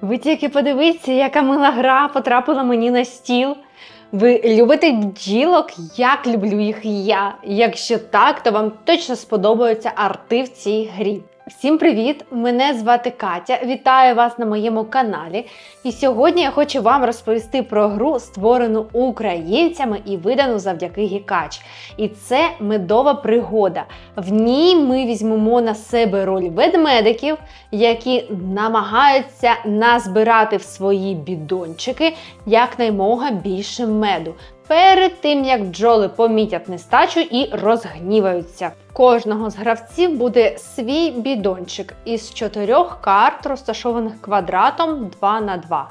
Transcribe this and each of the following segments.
Ви тільки подивіться, яка мила гра потрапила мені на стіл. Ви любите бджілок, як люблю їх я. Якщо так, то вам точно сподобаються арти в цій грі. Всім привіт! Мене звати Катя. Вітаю вас на моєму каналі. І сьогодні я хочу вам розповісти про гру, створену українцями і видану завдяки Гікач. І це медова пригода. В ній ми візьмемо на себе роль ведмедиків, які намагаються назбирати в свої бідончики якнаймога більше меду. Перед тим як бджоли помітять нестачу і розгніваються. Кожного з гравців буде свій бідончик із чотирьох карт, розташованих квадратом 2 на 2.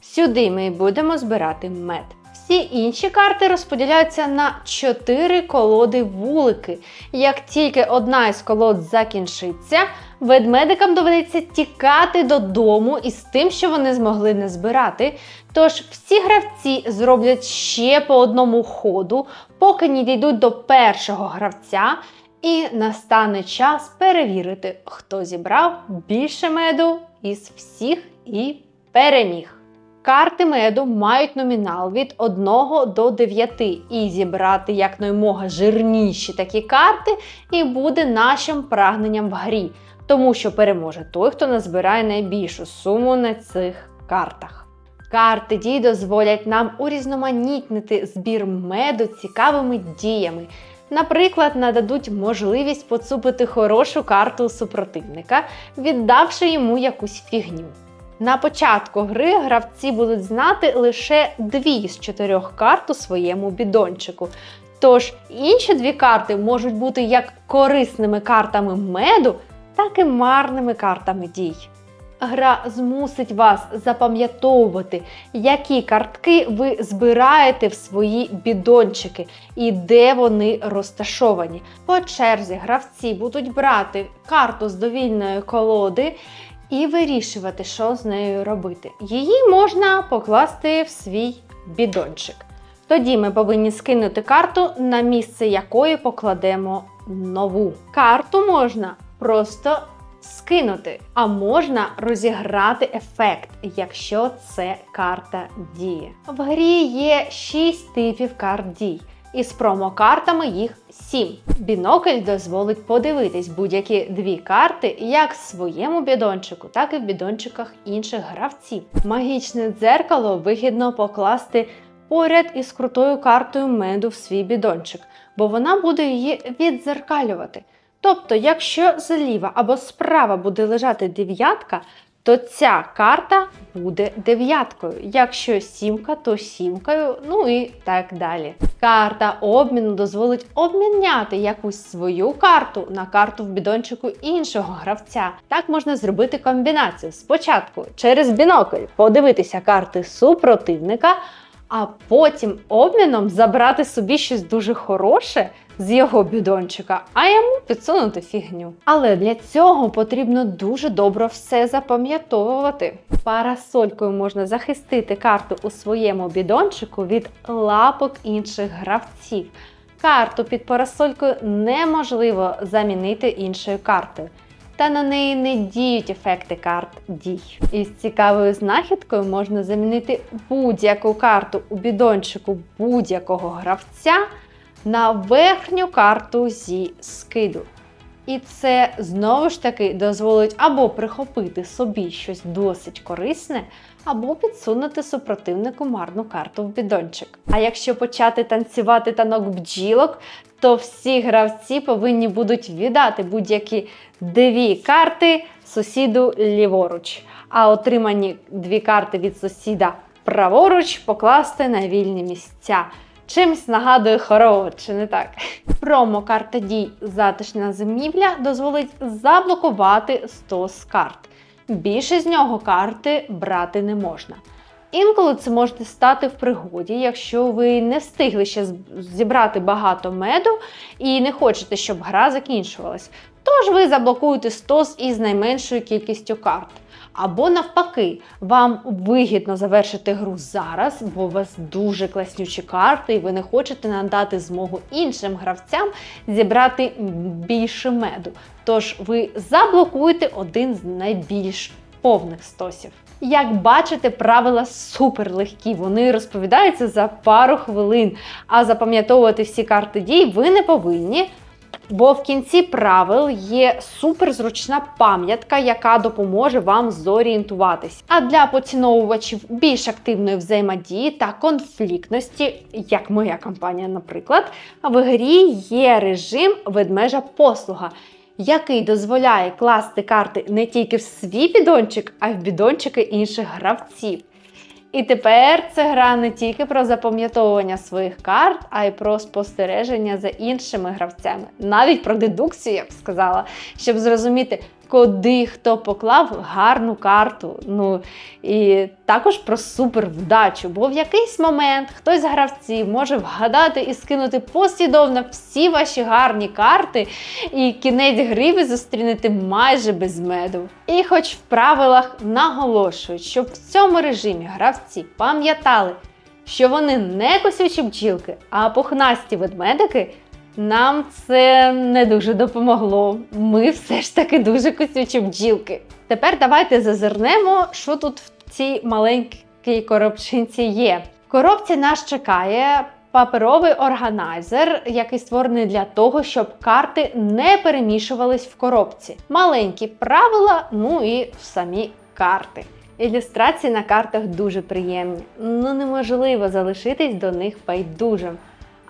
Сюди ми будемо збирати мед. Всі інші карти розподіляються на 4 колоди вулики. Як тільки одна із колод закінчиться, ведмедикам доведеться тікати додому із тим, що вони змогли не збирати. Тож всі гравці зроблять ще по одному ходу, поки не дійдуть до першого гравця, і настане час перевірити, хто зібрав більше меду із всіх і переміг. Карти меду мають номінал від 1 до 9 і зібрати якнаймога жирніші такі карти і буде нашим прагненням в грі, тому що переможе той, хто назбирає найбільшу суму на цих картах. Карти дій дозволять нам урізноманітнити збір меду цікавими діями. Наприклад, нададуть можливість поцупити хорошу карту супротивника, віддавши йому якусь фігню. На початку гри гравці будуть знати лише дві з чотирьох карт у своєму бідончику. Тож інші дві карти можуть бути як корисними картами меду, так і марними картами дій. Гра змусить вас запам'ятовувати, які картки ви збираєте в свої бідончики і де вони розташовані. По черзі гравці будуть брати карту з довільної колоди і вирішувати, що з нею робити. Її можна покласти в свій бідончик. Тоді ми повинні скинути карту, на місце якої покладемо нову. Карту можна просто скинути, а можна розіграти ефект, якщо це карта дії. В грі є 6 типів карт дій. Із промокартами їх 7. Бінокль дозволить подивитись будь-які дві карти як в своєму бідончику, так і в бідончиках інших гравців. Магічне дзеркало вигідно покласти поряд із крутою картою меду в свій бідончик, бо вона буде її віддзеркалювати. Тобто, якщо зліва або справа буде лежати дев'ятка, то ця карта буде дев'яткою. Якщо сімка, то сімкою, ну і так далі. Карта обміну дозволить обміняти якусь свою карту на карту в бідончику іншого гравця. Так можна зробити комбінацію. Спочатку через бінокль подивитися карти супротивника, а потім обміном забрати собі щось дуже хороше з його бідончика, а йому підсунути фігню. Але для цього потрібно дуже добре все запам'ятовувати. Парасолькою можна захистити карту у своєму бідончику від лапок інших гравців. Карту під парасолькою неможливо замінити іншою картою. Та на неї не діють ефекти карт дій. Із цікавою знахідкою можна замінити будь-яку карту у бідончику будь-якого гравця на верхню карту зі скиду. І це знову ж таки дозволить або прихопити собі щось досить корисне, або підсунути супротивнику марну карту в бідончик. А якщо почати танцювати танок бджілок, то всі гравці повинні будуть віддати будь-які дві карти сусіду ліворуч, а отримані дві карти від сусіда праворуч покласти на вільні місця. Чимсь нагадує хоровод, чи не так? Промо-карта дій затишна зимівля дозволить заблокувати 100 з карт. Більше з нього карти брати не можна. Інколи це може стати в пригоді, якщо ви не встигли ще зібрати багато меду і не хочете, щоб гра закінчувалась. Тож ви заблокуєте стос із найменшою кількістю карт. Або навпаки, вам вигідно завершити гру зараз, бо у вас дуже класнючі карти, і ви не хочете надати змогу іншим гравцям зібрати більше меду. Тож ви заблокуєте один з найбільш повних стосів. Як бачите, правила супер легкі. Вони розповідаються за пару хвилин. А запам'ятовувати всі карти дій ви не повинні. Бо в кінці правил є суперзручна пам'ятка, яка допоможе вам зорієнтуватись. А для поціновувачів більш активної взаємодії та конфліктності, як моя компанія, наприклад, в грі є режим ведмежа послуга, який дозволяє класти карти не тільки в свій бідончик, а й в бідончики інших гравців. І тепер це гра не тільки про запам'ятовування своїх карт, а й про спостереження за іншими гравцями, навіть про дедукцію, я б сказала, щоб зрозуміти, куди хто поклав гарну карту. Ну і також про супервдачу, бо в якийсь момент хтось з гравців може вгадати і скинути послідовно всі ваші гарні карти, і кінець гри ви зустрінете майже без меду. І хоч в правилах наголошують, щоб в цьому режимі гравці пам'ятали, що вони не косючі бджілки, а пухнасті ведмедики. Нам це не дуже допомогло. Ми все ж таки дуже косючі бджілки. Тепер давайте зазирнемо, що тут в цій маленькій коробчинці є. В коробці нас чекає паперовий органайзер, який створений для того, щоб карти не перемішувались в коробці. Маленькі правила, ну і самі карти. Ілюстрації на картах дуже приємні. Ну неможливо залишитись до них байдужим.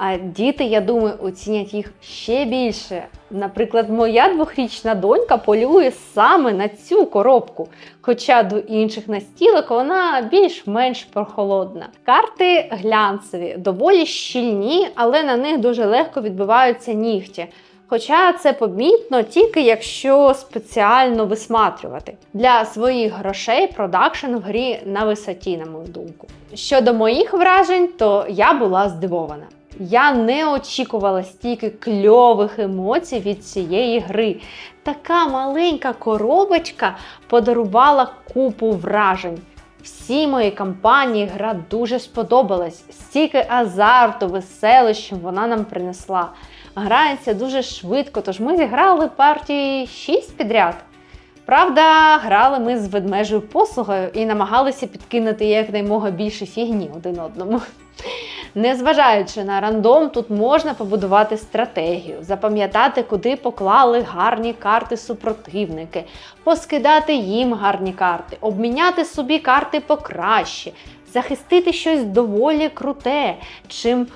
А діти, я думаю, оцінять їх ще більше. Наприклад, моя двохрічна донька полює саме на цю коробку, хоча до інших настілок вона більш-менш прохолодна. Карти глянцеві, доволі щільні, але на них дуже легко відбиваються нігті. Хоча це помітно тільки якщо спеціально висматрювати. Для своїх грошей продакшн в грі на висоті, на мою думку. Щодо моїх вражень, то я була здивована. Я не очікувала стільки кльових емоцій від цієї гри. Така маленька коробочка подарувала купу вражень. Всій моїй компанії гра дуже сподобалась. Стільки азарту, веселищем вона нам принесла. Грається дуже швидко, тож ми зіграли партії 6 підряд. Правда, грали ми з ведмежою послугою і намагалися підкинути якнаймога більше фігні один одному. Незважаючи на рандом, тут можна побудувати стратегію, запам'ятати, куди поклали гарні карти супротивники, поскидати їм гарні карти, обміняти собі карти покраще, захистити щось доволі круте. Чим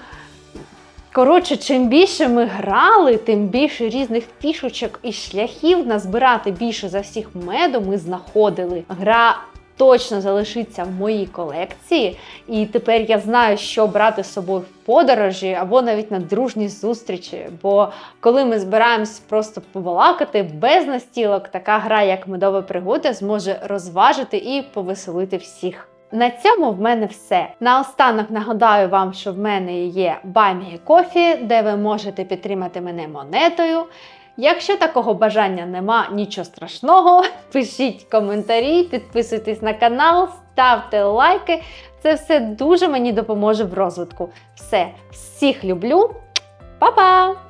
Коротше, чим більше ми грали, тим більше різних фішочок і шляхів назбирати більше за всіх меду ми знаходили. Гра точно залишиться в моїй колекції, і тепер я знаю, що брати з собою в подорожі або навіть на дружні зустрічі. Бо коли ми збираємось просто побалакати без настілок, така гра, як медова пригода, зможе розважити і повеселити всіх. На цьому в мене все. Наостанок нагадаю вам, що в мене є Buy Coffee, де ви можете підтримати мене монетою. Якщо такого бажання нема, нічого страшного, пишіть коментарі, підписуйтесь на канал, ставте лайки. Це все дуже мені допоможе в розвитку. Все, всіх люблю. Па-па!